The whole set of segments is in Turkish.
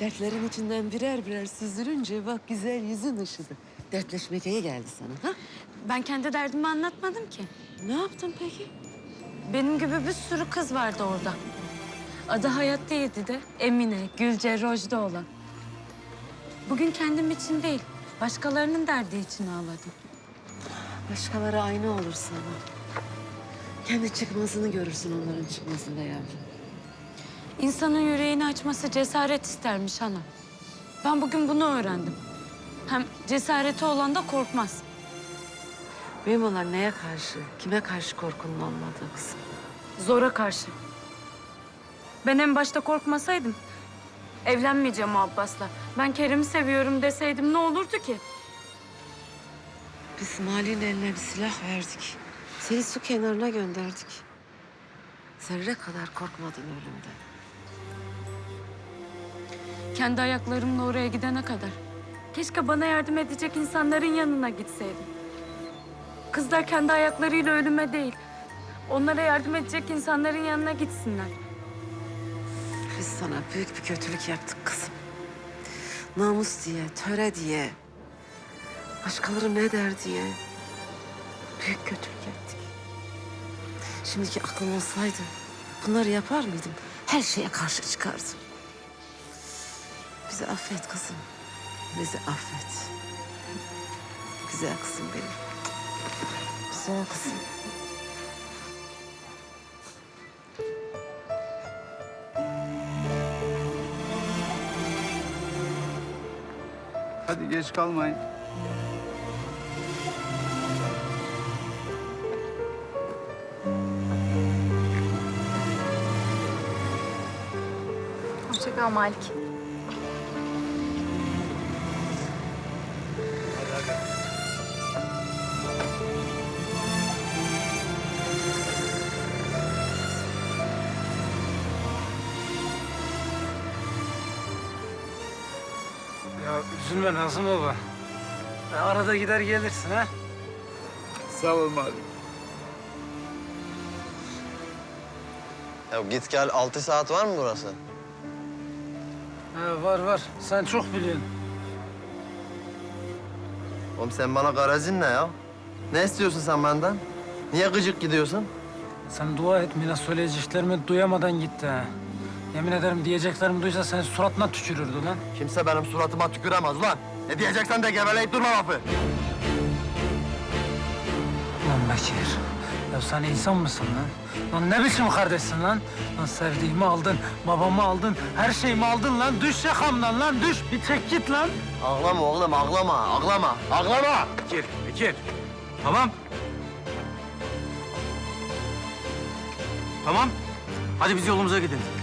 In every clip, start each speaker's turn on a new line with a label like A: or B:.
A: Dertlerin içinden birer birer süzülünce bak güzel yüzün ışıdı. Dertleşmek iyi geldi sana ha?
B: Ben kendi derdimi anlatmadım ki.
A: Ne yaptın peki?
B: Benim gibi bir sürü kız vardı orada. Adı Hayat değildi de Emine, Gülce, Rojda olan. Bugün kendim için değil, başkalarının derdi için ağladım.
A: Başkaları aynı olur sana. Kendi çıkmasını görürsün onların çıkmasında yavrum.
B: İnsanın yüreğini açması cesaret istermiş ana. Ben bugün bunu öğrendim. Hem cesareti olan da korkmaz.
A: Benim onlar neye karşı, kime karşı korkunun olmadığı kızım.
B: Zora karşı. Ben en başta korkmasaydım evlenmeyeceğim o Abbas'la. Ben Kerim'i seviyorum deseydim ne olurdu ki?
A: Biz Mali'nin eline bir silah verdik. Seni su kenarına gönderdik. Zerre kadar korkmadın ölümden.
B: Kendi ayaklarımla oraya gidene kadar. Keşke bana yardım edecek insanların yanına gitseydim. Kızlar kendi ayaklarıyla ölüme değil, onlara yardım edecek insanların yanına gitsinler.
A: Biz sana büyük bir kötülük yaptık kızım. Namus diye, töre diye, başkaları ne der diye büyük kötülük ettik. Şimdiki aklım olsaydı bunları yapar mıydım? Her şeye karşı çıkardım. Bizi affet kızım. Bizi affet. Güzel kızım benim. Güzel kızım.
C: Hadi geç kalmayın.
D: Hoşça kal Malik.
E: Ya üzülme Nazım baba. Ya arada gider gelirsin ha.
C: Sağ ol Malik.
F: Ya git gel altı saat var mı burası?
E: Ha, var var. Sen çok biliyorsun.
F: Oğlum sen bana garazin ne ya? Ne istiyorsun sen benden? Niye gıcık gidiyorsun?
E: Sen dua et Mina söyleyeceklerimi duyamadan gitti ha. Yemin ederim diyeceklerimi duysa sen suratına tükürürdü lan.
F: Kimse benim suratıma tüküremez ulan. Ne diyeceksen de geveleyip durma lafı.
E: Lan Bekir. Ya sen insan mısın lan? Lan ne biçim kardeşsin lan? Lan sevdiğimi aldın, babamı aldın, her şeyimi aldın lan. Düş yakamdan lan, düş. Bir çek git lan.
F: Ağlama oğlum ağlama, ağlama, ağlama.
E: Bekir, Bekir. Tamam. Tamam. Hadi biz yolumuza gidelim.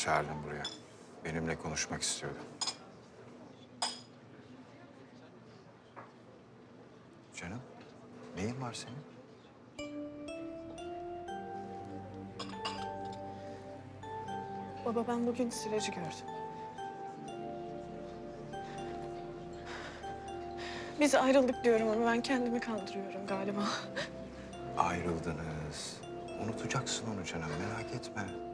G: Çağırdım buraya. Benimle konuşmak istiyordu. Canım, neyin var senin?
H: Baba ben bugün Siracı gördüm. Biz ayrıldık diyorum ama ben kendimi kandırıyorum galiba.
G: Ayrıldınız. Unutacaksın onu canım, merak etme.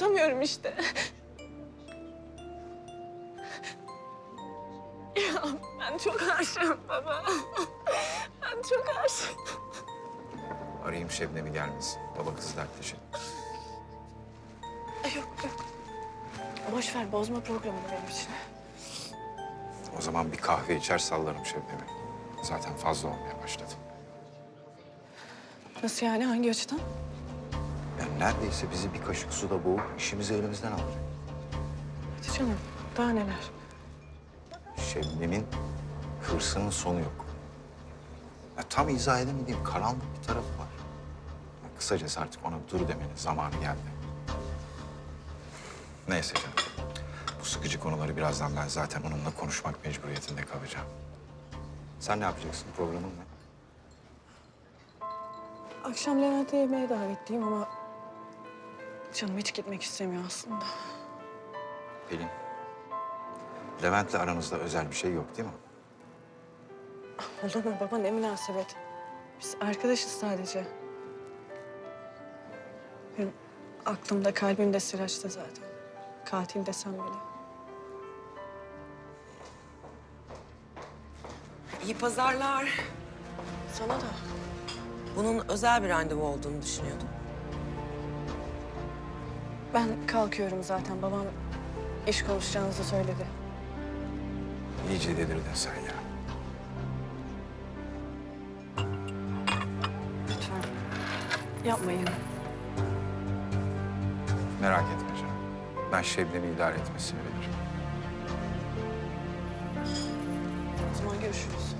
H: Unutamıyorum işte. ya ben çok aşığım baba. ben çok aşığım.
G: Arayayım Şebnem'i gelmesin. Baba kız dertleşelim.
H: Ay, Yok yok. Boş ver bozma programını benim için.
G: O zaman bir kahve içer sallarım Şebnem'i. Zaten fazla olmaya başladı.
H: Nasıl yani hangi açıdan?
G: Neredeyse bizi bir kaşık suda boğup işimizi elimizden alacak.
H: Hadi canım daha neler.
G: Şebnem'in hırsının sonu yok. Ya tam izah edemediğim karanlık bir tarafı var. Ya kısacası artık ona dur demenin zamanı geldi. Neyse canım. Bu sıkıcı konuları birazdan ben zaten onunla konuşmak mecburiyetinde kalacağım. Sen ne yapacaksın? Programın ne?
H: Akşam Levent'e yemeğe davetliyim ama... ...canım hiç gitmek istemiyor aslında.
G: Pelin. Levent'le aranızda özel bir şey yok değil mi?
H: Olur mu baba ne münasebet. Biz arkadaşız sadece. Benim aklımda kalbimde Sıraç'ta zaten. Katil desem bile.
D: İyi pazarlar.
H: Sana da.
D: Bunun özel bir randevu olduğunu düşünüyordum.
H: Ben kalkıyorum zaten. Babam iş konuşacağınızı söyledi.
G: İyice delirdin sen ya.
H: Lütfen yapmayın.
G: Merak etme canım. Ben Şebnem'i idare etmesini bilirim.
H: O zaman görüşürüz.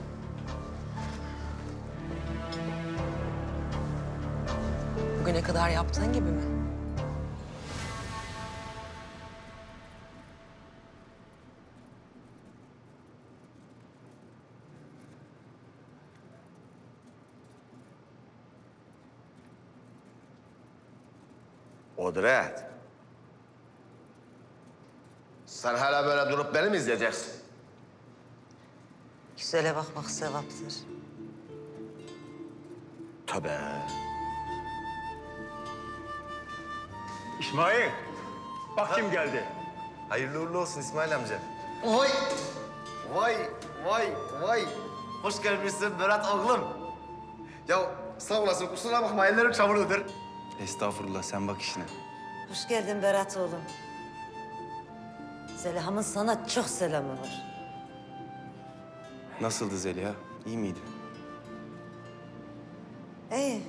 D: Bugüne kadar yaptığın gibi mi?
I: Odret. Sen hala böyle durup beni mi izleyeceksin?
J: Güzele bakmak sevaptır.
I: Tabii.
C: İsmail. Bak kim geldi.
F: Hayırlı uğurlu olsun İsmail amca. Vay! Vay, vay, vay. Hoş gelmişsin Berat oğlum. Ya sağ olasın kusura bakma ellerim çamurludur.
K: Estağfurullah sen bak işine.
J: Hoş geldin Berat oğlum. Zeliha'mın sana çok selamı var.
K: Nasıldı Zeliha? İyi miydi?
J: İyi.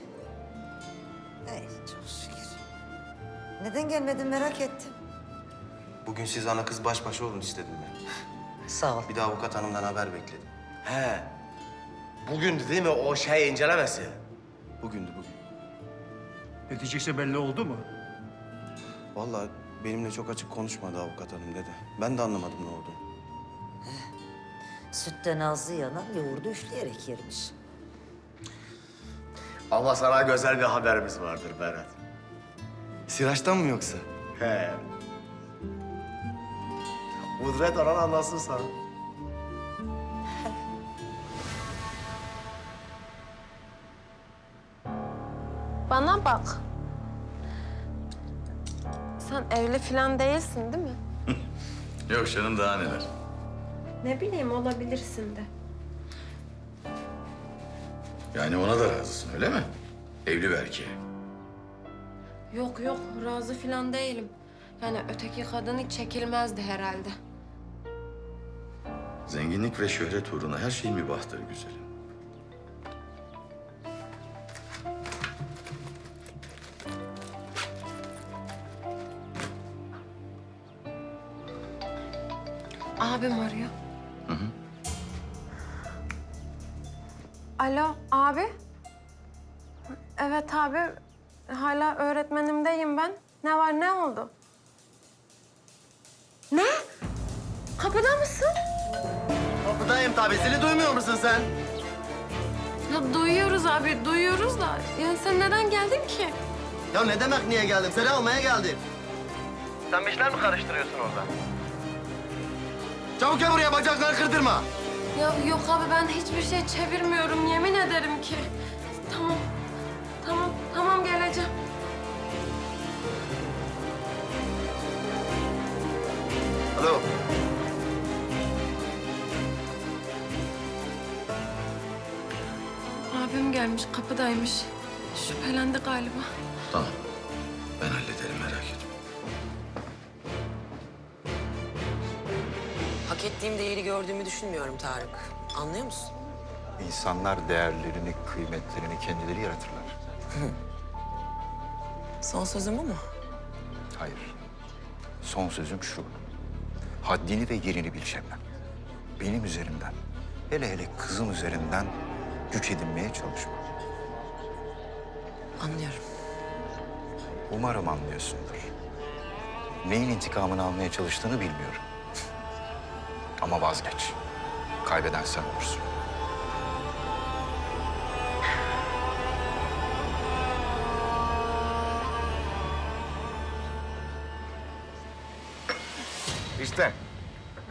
J: İyi çok şükür. Neden gelmedin merak ettim.
K: Bugün siz ana kız baş başa olun istedim ben.
J: Sağ ol.
K: Bir de avukat hanımdan haber bekledim.
I: He. Bugündü değil mi o şey incelemesi?
K: Bugündü bugün.
C: Neticesi belli oldu mu?
K: Vallahi benimle çok açık konuşmadı avukat hanım dedi. Ben de anlamadım ne olduğunu.
J: Sütten ağzı yanan yoğurdu üfleyerek yermiş.
I: Ama sana güzel bir haberimiz vardır Berat.
K: Siraç'tan mı yoksa?
I: He. Kudret anan anlasın sana.
L: Bana bak. Sen evli falan değilsin değil mi?
G: Yok canım daha neler.
L: Ne bileyim olabilirsin de.
G: Yani ona da razısın öyle mi? Evli belki.
L: Yok yok razı falan değilim. Yani öteki kadın hiç çekilmezdi herhalde.
G: Zenginlik ve şöhret uğruna her şey mübahtır güzelim.
L: Ne var ne oldu? Ne? Kapıda mısın?
F: Kapıdayım tabii. Zili duymuyor musun sen?
L: Ya duyuyoruz abi, duyuyoruz da. Yani sen neden geldin ki?
F: Ya ne demek niye geldim? Seni almaya geldim. Sen bir şeyler mi karıştırıyorsun orada? Çabuk gel buraya bacakları kırdırma.
L: Ya yok abi ben hiçbir şey çevirmiyorum yemin ederim ki.
F: Alo.
L: Abim gelmiş, kapıdaymış. Şüphelendi galiba.
G: Tamam. Ben hallederim merak etme.
D: Hak ettiğim değeri gördüğümü düşünmüyorum Tarık. Anlıyor musun?
G: İnsanlar değerlerini, kıymetlerini kendileri yaratırlar.
D: Son sözüm bu mu?
G: Hayır. Son sözüm şu. Haddini ve yerini bil Şebnem. Benim üzerimden, hele hele kızım üzerinden güç edinmeye çalışma.
D: Anlıyorum.
G: Umarım anlıyorsundur. Neyin intikamını almaya çalıştığını bilmiyorum. Ama vazgeç. Kaybeden sen olursun.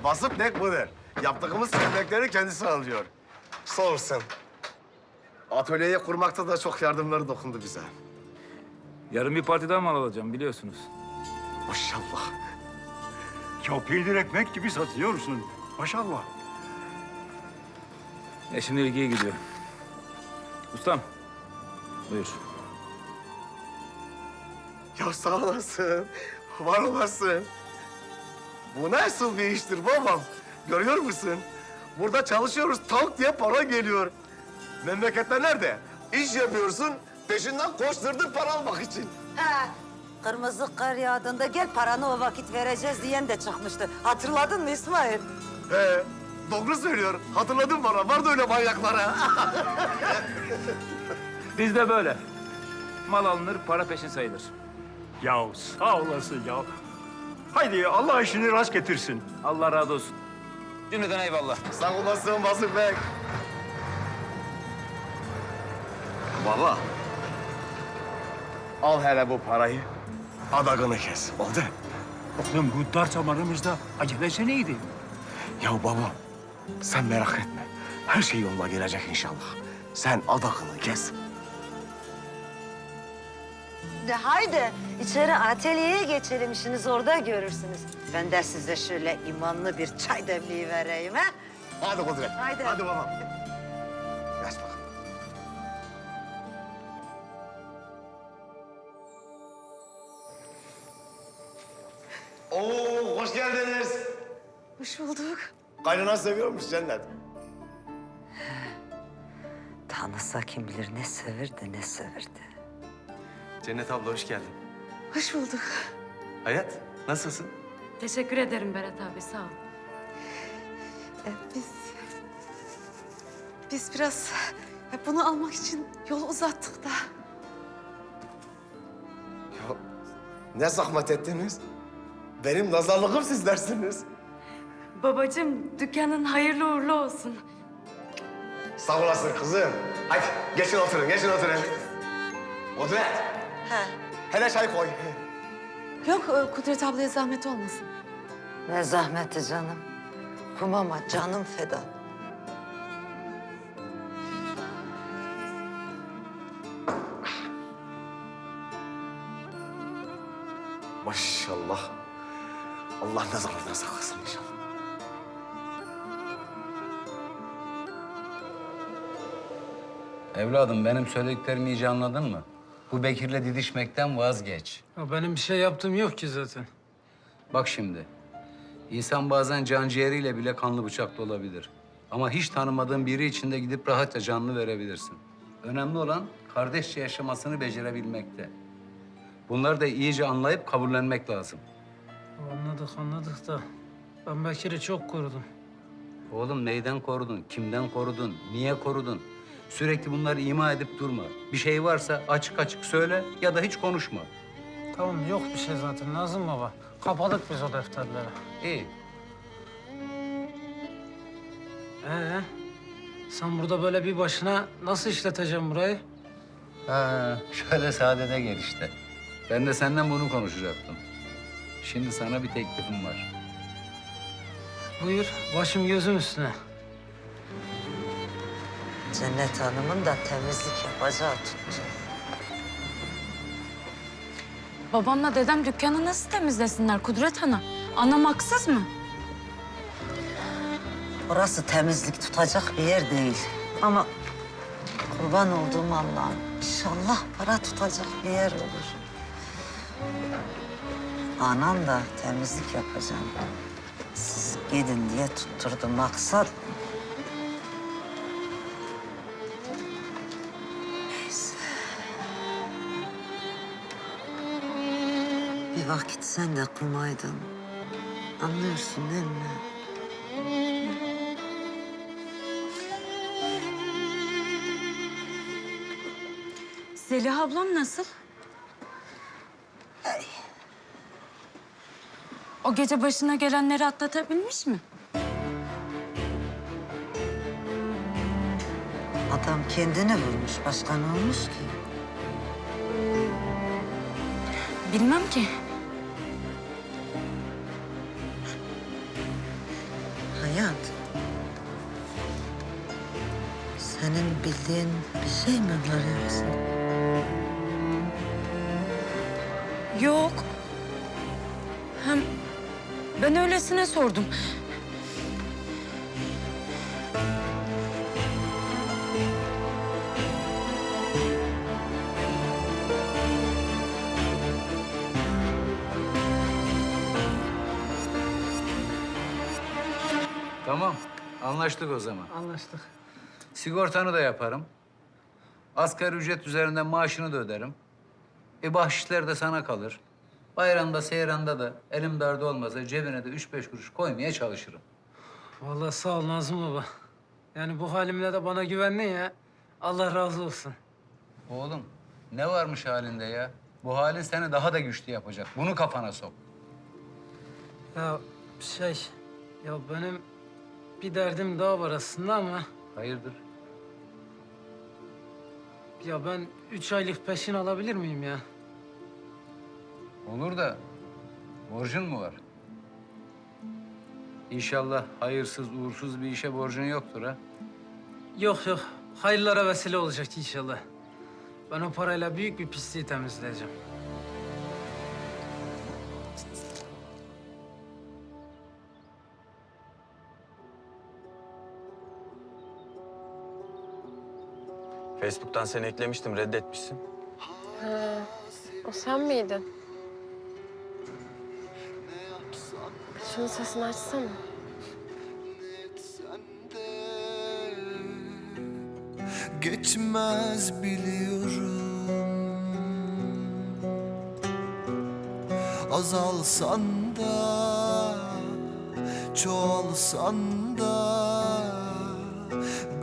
F: Basıp nek budur. Yaptığımız emekleri kendisi alıyor. Sağ olsun. Atölyeyi kurmakta da çok yardımları dokundu bize.
M: Yarın bir partiden mal alacağım biliyorsunuz.
F: Maşallah.
C: Ya peynir ekmek gibi satıyorsun. Maşallah.
M: E şimdi ilgiye gidiyor. Ustam, buyur.
F: Ya sağ olasın. Var olasın. Bu nasıl bir iştir babam? Görüyor musun? Burada çalışıyoruz, tavuk diye para geliyor. Memlekette nerede? İş yapıyorsun, peşinden koşturdun para almak için.
J: Ha, kırmızı kar yağdığında gel paranı o vakit vereceğiz diyen de çıkmıştı. Hatırladın mı İsmail?
F: He, doğru söylüyor. Hatırladın bana, vardı öyle manyaklara.
M: Bizde böyle. Mal alınır, para peşin sayılır.
C: Ya sağ olasın ya. Haydi Allah işini rast getirsin.
M: Allah razı olsun. Cümleden eyvallah.
F: Sağ olasın Basır Bey. Baba. Al hele bu parayı. Adakını kes. Oldu.
C: Oğlum bu dar zamanımızda acelesi neydi?
F: Ya baba, sen merak etme. Her şey yoluna girecek inşallah. Sen adakını kes.
J: De haydi içeri atölyeye geçelim işiniz orada görürsünüz. Ben de size şöyle imanlı bir çay demliği vereyim ha.
F: Hadi Kudret.
J: Haydi.
F: Hadi babam. Geç bakalım. Oo, hoş geldiniz.
A: Hoş bulduk.
F: Kaynana seviyormuş cennet.
J: Tanısa kim bilir ne sevirdi ne sevirdi.
K: Cennet abla hoş geldin.
A: Hoş bulduk.
K: Hayat nasılsın?
B: Teşekkür ederim Berat abi sağ ol.
A: E, biz... Biz biraz e, bunu almak için yol uzattık da.
F: Ya ne zahmet ettiniz? Benim nazarlığım siz dersiniz.
B: Babacığım dükkanın hayırlı uğurlu olsun.
F: Sağ olasın kızım. Hadi geçin oturun, geçin oturun. Kudret,
J: Ha.
F: hele çay koy.
A: Yok e, Kudret ablaya zahmet olmasın.
J: Ne zahmeti canım. Kumama canım feda.
F: Maşallah. Allah nazarlardan saklasın inşallah.
N: Evladım benim söylediklerimi iyice anladın mı? Bu Bekir'le didişmekten vazgeç.
E: Ya benim bir şey yaptığım yok ki zaten.
N: Bak şimdi. insan bazen can ciğeriyle bile kanlı bıçaklı olabilir. Ama hiç tanımadığın biri için de gidip rahatça canını verebilirsin. Önemli olan kardeşçe yaşamasını becerebilmekte. Bunları da iyice anlayıp kabullenmek lazım.
E: Anladık anladık da ben Bekir'i çok korudum.
N: Oğlum neyden korudun, kimden korudun, niye korudun? Sürekli bunları ima edip durma. Bir şey varsa açık açık söyle ya da hiç konuşma.
E: Tamam yok bir şey zaten Nazım baba. Kapadık biz o defterleri.
N: İyi.
E: Ee, sen burada böyle bir başına nasıl işleteceksin burayı?
N: Ha, şöyle saadete gel işte. Ben de senden bunu konuşacaktım. Şimdi sana bir teklifim var.
E: Buyur, başım gözüm üstüne.
J: Cennet Hanım'ın da temizlik yapacağı tuttu.
B: Babamla dedem dükkanı nasıl temizlesinler Kudret Ana? Anam haksız mı?
J: Orası temizlik tutacak bir yer değil. Ama kurban olduğum Allah'ım inşallah para tutacak bir yer olur. Anan da temizlik yapacağım. Siz gidin diye tutturdu maksat. Bir vakit sen de kumaydın. Anlıyorsun değil mi?
B: Zeliha ablam nasıl? O gece başına gelenleri atlatabilmiş mi?
J: Adam kendini vurmuş. Başka ne olmuş ki?
B: Bilmem ki.
J: Hayat. Senin bildiğin bir şey mi var yoksa?
B: Yok. Hem ben öylesine sordum.
N: Anlaştık o zaman.
E: Anlaştık.
N: Sigortanı da yaparım. Asgari ücret üzerinden maaşını da öderim. E bahşişler de sana kalır. Bayramda, seyranda da elim darda olmasa cebine de üç beş kuruş koymaya çalışırım.
E: Vallahi sağ ol Nazım baba. Yani bu halimle de bana güvendin ya. Allah razı olsun.
N: Oğlum ne varmış halinde ya? Bu halin seni daha da güçlü yapacak. Bunu kafana sok.
E: Ya şey, ya benim bir derdim daha var aslında ama...
N: Hayırdır?
E: Ya ben üç aylık peşin alabilir miyim ya?
N: Olur da borcun mu var? İnşallah hayırsız, uğursuz bir işe borcun yoktur ha.
E: Yok yok, hayırlara vesile olacak inşallah. Ben o parayla büyük bir pisliği temizleyeceğim.
K: Facebook'tan seni eklemiştim, reddetmişsin.
L: Ha, o sen miydin? Şunun sesini açsana.
O: geçmez biliyorum Azalsan da çoğalsan da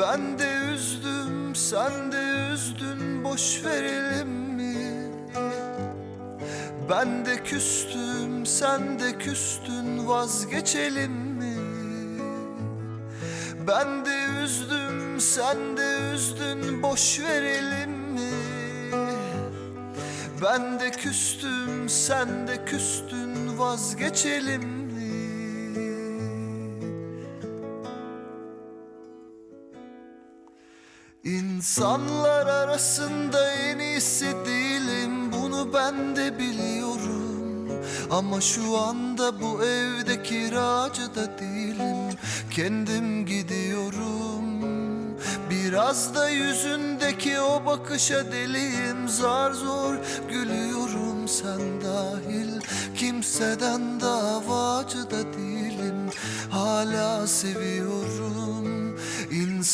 O: Ben de üzdüm sen de üzdün boş verelim mi? Ben de küstüm sen de küstün vazgeçelim mi? Ben de üzdüm, sen de üzdün, boş verelim mi? Ben de küstüm, sen de küstün, vazgeçelim mi? İnsanlar arasında en iyisi değilim, bunu ben de biliyorum. Ama şu anda bu evde kiracı da değilim Kendim gidiyorum. Biraz da yüzündeki o bakışa deliyim Zar zor gülüyorum sen dahil. Kimseden davacı da değilim Hala seviyorum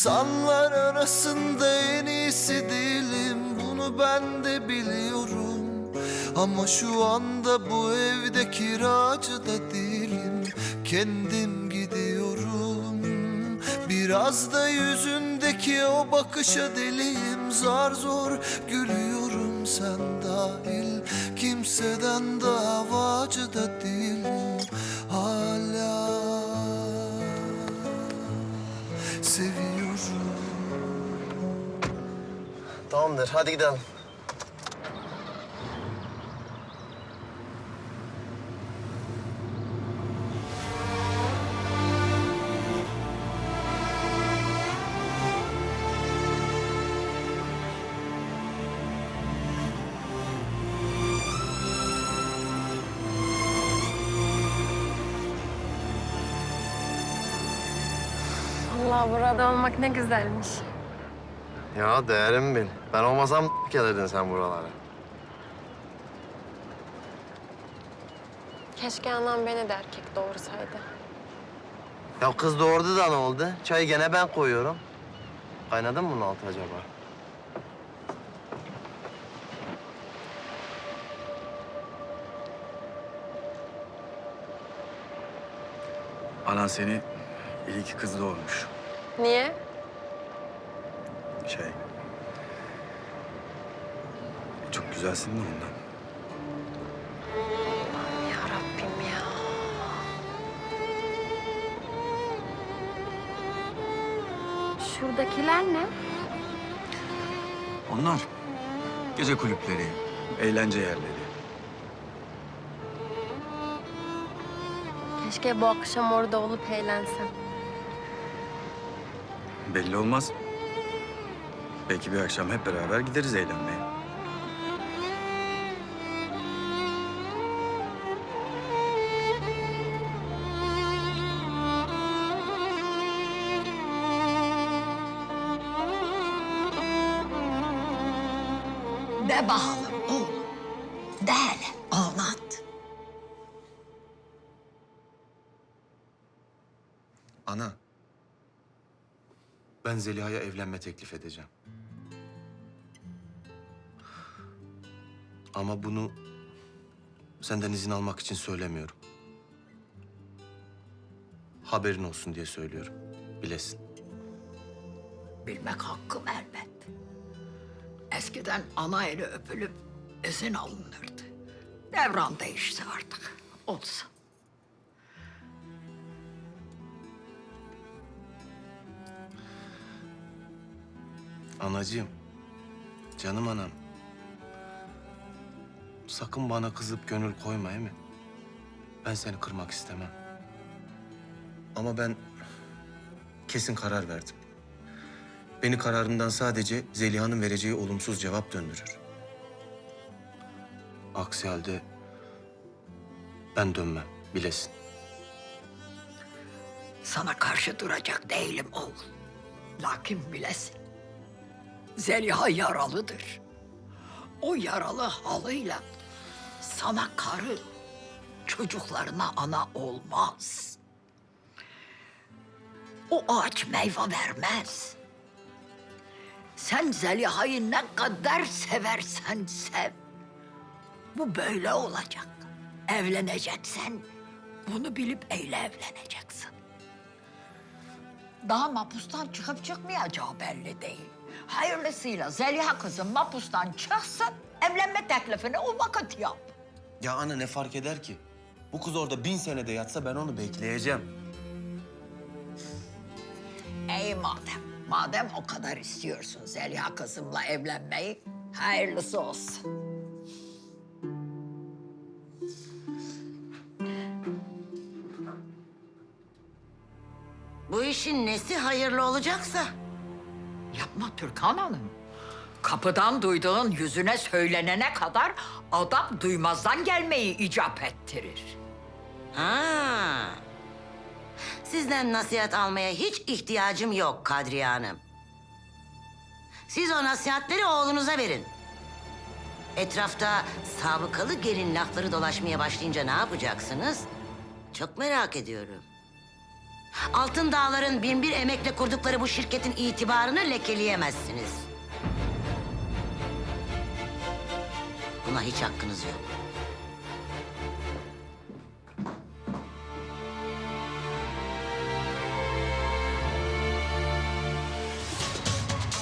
O: İnsanlar arasında en iyisi değilim Bunu ben de biliyorum. Ama şu anda bu evde kiracı da değilim Kendim gidiyorum. Biraz da yüzündeki o bakışa deliyim Zar zor gülüyorum sen dahil. Kimseden davacı da değilim
I: Tamamdır, hadi gidelim.
L: Allah burada olmak ne güzelmiş.
I: Ya değerim bil. Ben olmasam gelirdin sen buralara.
L: Keşke anam beni de erkek doğursaydı.
I: Ya kız doğurdu da ne oldu? Çayı gene ben koyuyorum. Kaynadı mı bunun altı acaba?
K: Anan seni iyi ki kız doğurmuş.
L: Niye?
K: Şey... Çok güzelsin de ondan.
L: Ya Rabbim ya. Şuradakiler ne?
K: Onlar gece kulüpleri, eğlence yerleri.
L: Keşke bu akşam orada olup eğlensem.
I: Belli olmaz. Belki bir akşam hep beraber gideriz eğlenmeye.
P: De bakalım oğlum. De hele anlat.
K: Ana. Ben Zeliha'ya evlenme teklif edeceğim. Ama bunu senden izin almak için söylemiyorum. Haberin olsun diye söylüyorum. Bilesin.
P: Bilmek hakkım elbet. Eskiden ana eli öpülüp izin alınırdı. Devran değişti artık. Olsun.
K: Anacığım, canım anam. Sakın bana kızıp gönül koyma mi? Ben seni kırmak istemem. Ama ben kesin karar verdim. Beni kararından sadece Zeliha'nın vereceği olumsuz cevap döndürür. Aksi halde ben dönmem, bilesin.
P: Sana karşı duracak değilim oğul. Lakin bilesin. Zeliha yaralıdır. O yaralı halıyla sana karı, çocuklarına ana olmaz. O ağaç meyve vermez. Sen Zeliha'yı ne kadar seversen sev. Bu böyle olacak. Evleneceksen bunu bilip eyle evleneceksin. Daha mapustan çıkıp çıkmayacağı belli değil. Hayırlısıyla Zeliha kızım mapustan çıksın, evlenme teklifini o vakit yap.
K: Ya ana ne fark eder ki? Bu kız orada bin senede yatsa ben onu bekleyeceğim.
P: Ey madem, madem o kadar istiyorsun Zeliha kızımla evlenmeyi, hayırlısı olsun.
Q: Bu işin nesi hayırlı olacaksa.
P: Yapma Türkan Hanım. Kapıdan duyduğun yüzüne söylenene kadar adam duymazdan gelmeyi icap ettirir.
Q: Ha. Sizden nasihat almaya hiç ihtiyacım yok Kadriye Hanım. Siz o nasihatleri oğlunuza verin. Etrafta sabıkalı gelin lafları dolaşmaya başlayınca ne yapacaksınız? Çok merak ediyorum. Altın Dağlar'ın bin bir emekle kurdukları bu şirketin itibarını lekeleyemezsiniz. Buna hiç hakkınız yok.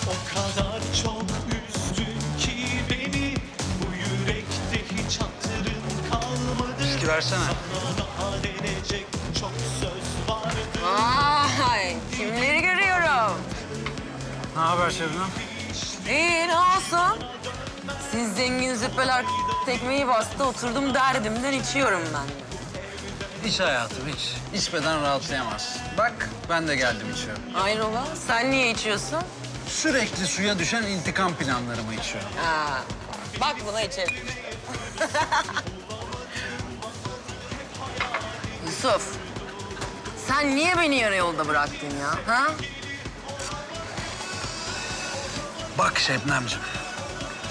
R: O kadar çok üzdün ki beni Bu yürekte hiç hatırın kalmadı
S: Viski versene.
R: Sana daha denecek çok söz vardı
D: Vay, kimleri görüyorum?
S: Ne haber Şebnem?
D: İyi, ne olsun? Siz zengin züppeler tekmeyi bastı, oturdum derdimden içiyorum ben de.
S: İç hayatım iç. İçmeden rahatlayamaz. Bak ben de geldim içiyorum.
D: Hayrola, sen niye içiyorsun?
S: Sürekli suya düşen intikam planlarımı içiyorum.
D: Ha, bak buna içelim. Yusuf, sen niye beni yarı yolda bıraktın ya? Ha?
S: Bak Şebnemciğim.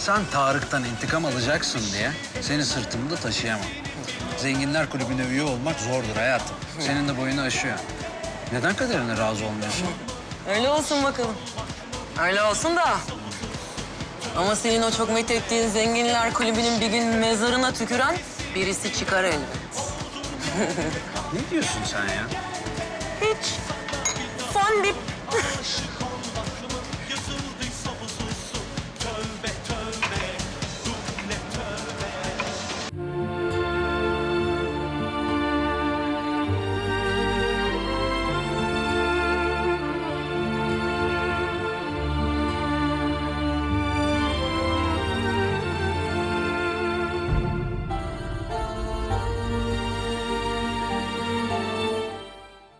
S: Sen Tarık'tan intikam alacaksın diye seni sırtımda taşıyamam. Zenginler kulübüne üye olmak zordur hayatım. Senin de boyunu aşıyor. Neden kaderine razı olmuyorsun?
D: Öyle olsun bakalım. Öyle olsun da. Ama senin o çok methettiğin zenginler kulübünün bir gün mezarına tüküren birisi çıkar elbet.
S: Ne diyorsun sen ya?
D: Hiç. Son bir